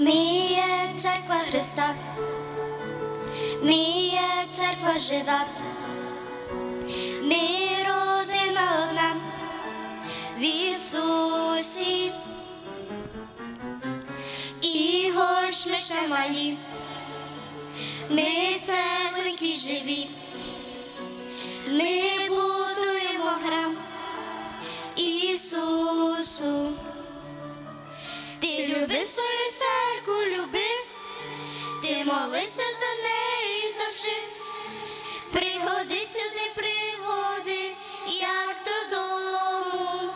Ми церква Христа, ми церква жива, ми родина одна в Ісусі. І хоч ми ще малі, ми церкви живі, ми будуємо храм Ісусу. Ти люби свою церкву, молися за неї завжди. Приходи сюди, пригоди, як додому.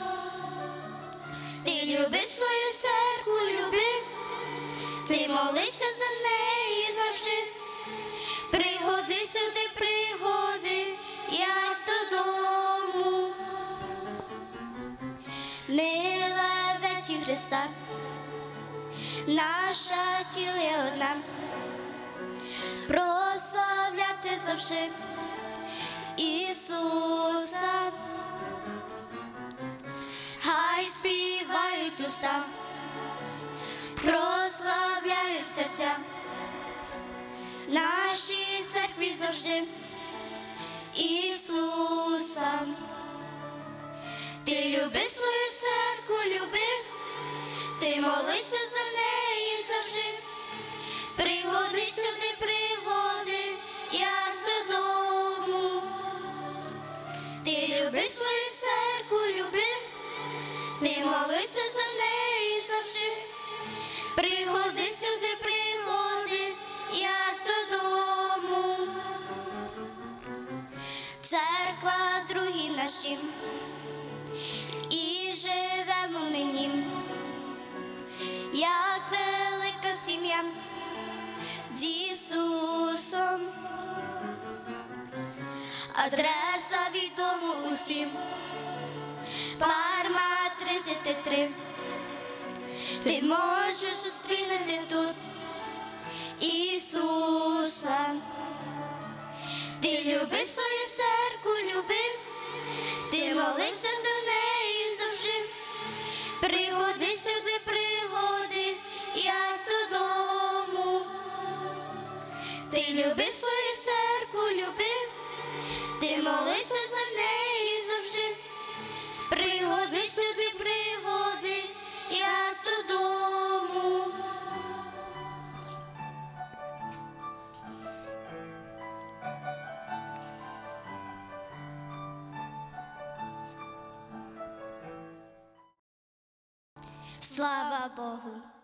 Ти люби свою церкву, люби, ти молися за неї завжди. Приходи сюди, пригоди, як додому. Мила веті Христа, наша тіля одна, прославляти завжди Ісуса. Хай співають уста, прославляють серця, нашій церкві завжди Ісуса. Ти люби свою церкву, люби, ти молися молися за неї завжди. Пригоди сюди, пригоди, як додому. Церква другі наші і живемо мені, як велика сім'я з Ісусом. Адреса відома усім. Парма 33. Ти можеш зустрінути тут Ісуса. Ти люби свою церкву, люби, ти молися за неї завжди. Пригоди сюди, пригоди, як додому. Ти люби свою церкву, люби, ти молися Sláva Bohu.